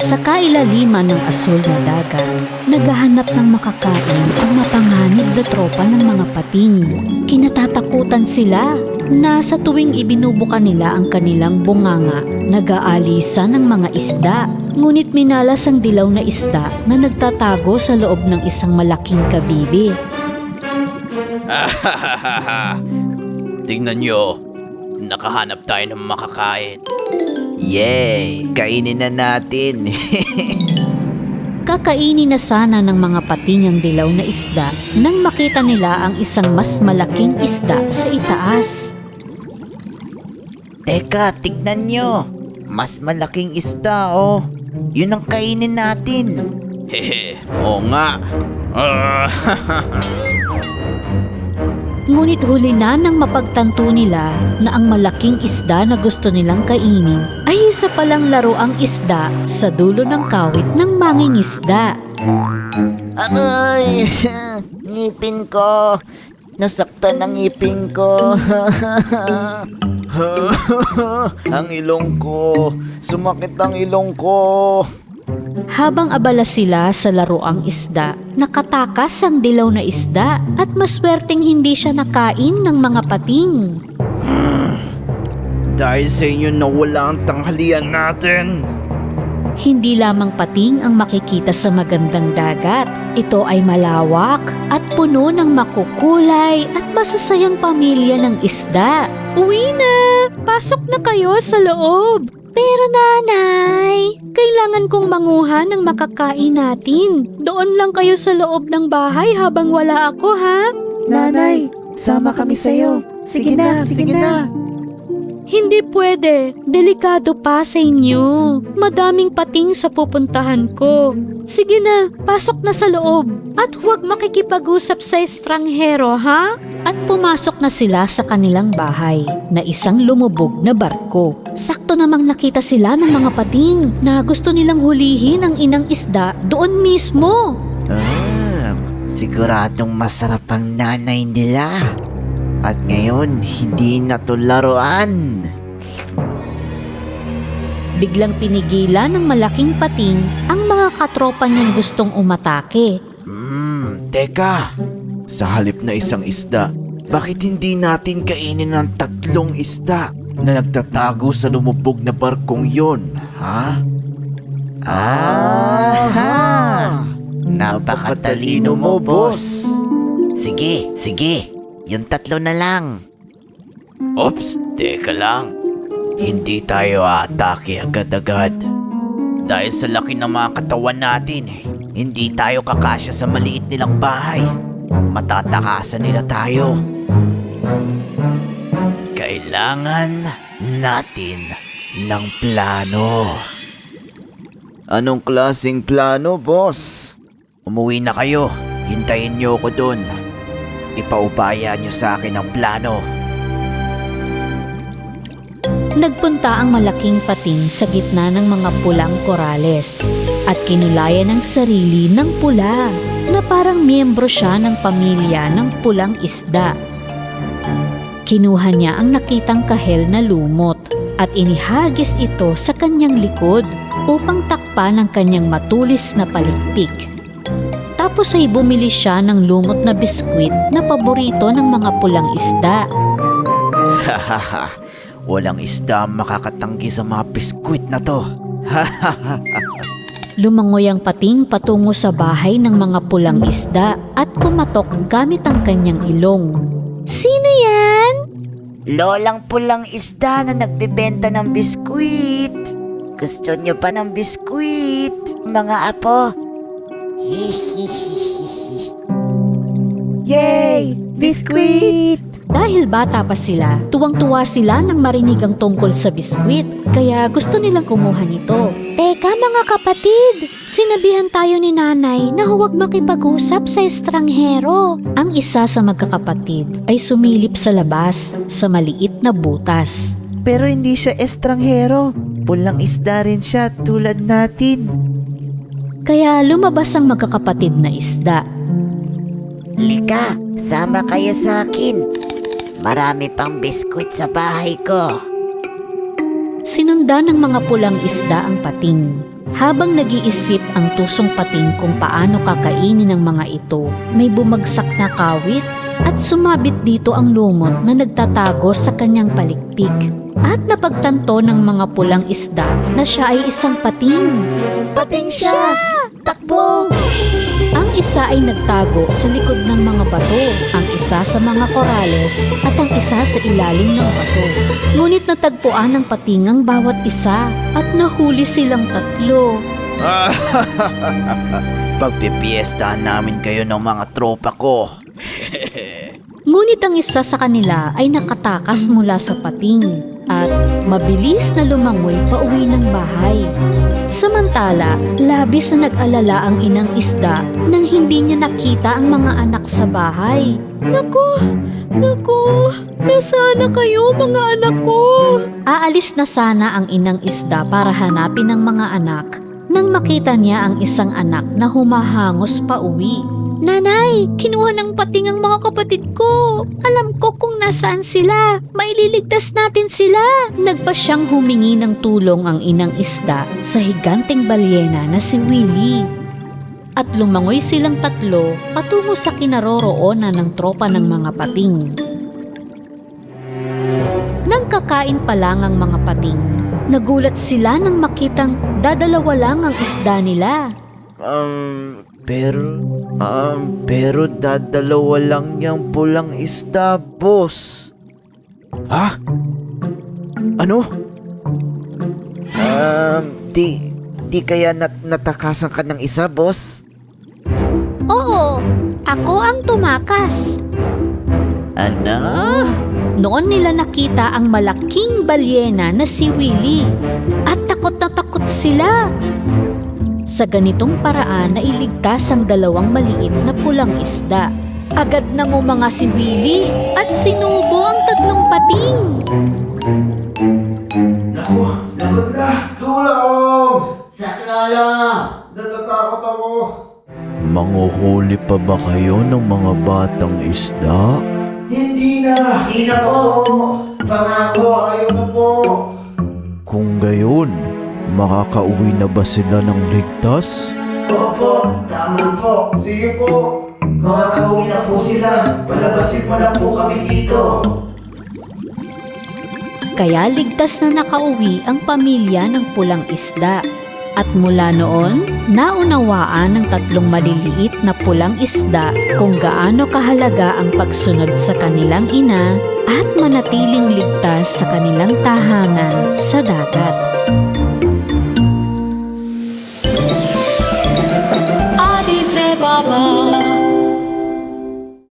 Sa kailaliman ng asul na dagat, naghahanap ng makakain ang mapanganib na tropa ng mga pating. Kinatatakutan sila na sa tuwing ibinubuka nila ang kanilang bunganga, nag-aalisa ng mga isda. Ngunit minalas ang dilaw na isda na nagtatago sa loob ng isang malaking kabibi. Tingnan nyo, nakahanap tayo ng makakain. Yay! Kainin na natin. Kakainin na sana ng mga pating ang dilaw na isda nang makita nila ang isang mas malaking isda sa itaas. Teka, tignan nyo. Mas malaking isda, oh. Yun ang kainin natin. Hehe, oo nga. Ah, Ngunit huli na nang mapagtanto nila na ang malaking isda na gusto nilang kainin ay isa palang laro ang isda sa dulo ng kawit ng mangingisda. Aray! ngipin ko. Nasaktan ang ngipin ko. ang ilong ko. Sumakit ang ilong ko. Habang abala sila sa laroang isda, nakatakas ang dilaw na isda at maswerteng hindi siya nakain ng mga pating. Dahil sa inyo nawala ang tanghalian natin. Hindi lamang pating ang makikita sa magandang dagat. Ito ay malawak at puno ng makukulay at masasayang pamilya ng isda. Uwi na! Pasok na kayo sa loob! Pero nanay, kailangan kong manguha ng makakain natin. Doon lang kayo sa loob ng bahay habang wala ako ha? Nanay, sama kami sa'yo. Sige na, sige na. Hindi pwede. Delikado pa sa inyo. Madaming pating sa pupuntahan ko. Sige na, pasok na sa loob. At huwag makikipag-usap sa estranghero, ha? At pumasok na sila sa kanilang bahay na isang lumubog na barko. Sakto namang nakita sila ng mga pating na gusto nilang hulihin ang inang isda doon mismo. Ah, siguradong masarap ang nanay nila. At ngayon, hindi na to laruan. Biglang pinigilan ng malaking pating ang mga katropa niyang gustong umatake. Hmm, teka. Sa halip na isang isda, bakit hindi natin kainin ng tatlong isda na nagtatago sa lumubog na barkong yon, ha? Ah! Napakatalino mo, boss. Sige, sige. Yung tatlo na lang. Ops, teka lang. Hindi tayo aatake agad-agad. Dahil sa laki ng mga katawan natin, Hindi tayo kakasya sa maliit nilang bahay. Matatakasan nila tayo. Kailangan natin ng plano. Anong klaseng plano, boss? Umuwi na kayo. Hintayin niyo ako doon. Ipaubaya niyo sa akin ang plano. Nagpunta ang malaking pating sa gitna ng mga pulang korales at kinulayan ng sarili ng pula na parang miyembro siya ng pamilya ng pulang isda. Kinuha niya ang nakitang kahel na lumot at inihagis ito sa kanyang likod upang takpan ang kanyang matulis na palikpik. Tapos ay bumili siya ng lumot na biskwit na paborito ng mga pulang isda. Hahaha. Walang isda ang makakatanggi sa mga biskwit na to. Lumangoy ang pating patungo sa bahay ng mga pulang isda at kumatok gamit ang kanyang ilong. Sino yan? Lolang pulang isda na nagbebenta ng biskwit. Gusto nyo pa ng biskwit, mga apo? Yay! Biskuit! Dahil bata pa sila, tuwang-tuwa sila nang marinig ang tungkol sa biskwit, kaya gusto nilang kumuha nito. Teka mga kapatid, sinabihan tayo ni nanay na huwag makipag-usap sa estranghero. Ang isa sa magkakapatid ay sumilip sa labas sa maliit na butas. Pero hindi siya estranghero. Pulang isda rin siya tulad natin. Kaya lumabas ang magkakapatid na isda. Lika, sama kayo sa akin. Marami pang biskwit sa bahay ko. Sinundan ng mga pulang isda ang pating. Habang nag-iisip ang tusong pating kung paano kakainin ng mga ito, may bumagsak na kawit at sumabit dito ang lumot na nagtatago sa kanyang palikpik. At napagtanto ng mga pulang isda na siya ay isang pating. Pating siya! Takbo! Ang isa ay nagtago sa likod ng mga bato, ang isa sa mga korales at ang isa sa ilalim ng bato. Ngunit natagpuan ng pating ang bawat isa at nahuli silang tatlo. Pagpipiestahan namin kayo ng mga tropa ko. Ngunit ang isa sa kanila ay nakatakas mula sa pating at mabilis na lumangoy pauwi ng bahay. Samantala, labis na nag-alala ang inang isda nang hindi niya nakita ang mga anak sa bahay. Naku! Naku! Nasana kayo mga anak ko! Aalis na sana ang inang isda para hanapin ang mga anak nang makita niya ang isang anak na humahangos pa uwi. Nanay, kinuha ng pating ang mga kapatid ko. Alam ko kung nasaan sila. Maililigtas natin sila. Nagpa siyang humingi ng tulong ang inang isda sa higanteng balyena na si Willie. At lumangoy silang tatlo patungo sa kinaroroonan ng tropa ng mga pating. Nang kakain pa lang ang mga pating, nagulat sila nang makitang dadalawa lang ang isda nila. Um, pero, um, pero dadalawa lang yung pulang isda, boss. Ha? Ano? Um, di, di kaya nat natakasan ka ng isa, boss? Oo, ako ang tumakas. Ano? Noon nila nakita ang malaking balyena na si Willie at takot na takot sila. Sa ganitong paraan na iligtas ang dalawang maliit na pulang isda. Agad na mga si Willie at sinubo ang tatlong pating. Naku, lagot na! Tulong! Saklolo! Natatakot ako! Manguhuli pa ba kayo ng mga batang isda? Hindi na! Hindi na po! Pangako! Ayaw na po! Kung gayon, makakauwi na ba sila ng ligtas? Opo, tama po. Sige po. Makakauwi na po sila. Palabasin mo lang po kami dito. Kaya ligtas na nakauwi ang pamilya ng pulang isda. At mula noon, naunawaan ng tatlong maliliit na pulang isda kung gaano kahalaga ang pagsunod sa kanilang ina at manatiling ligtas sa kanilang tahanan sa dagat. Oh.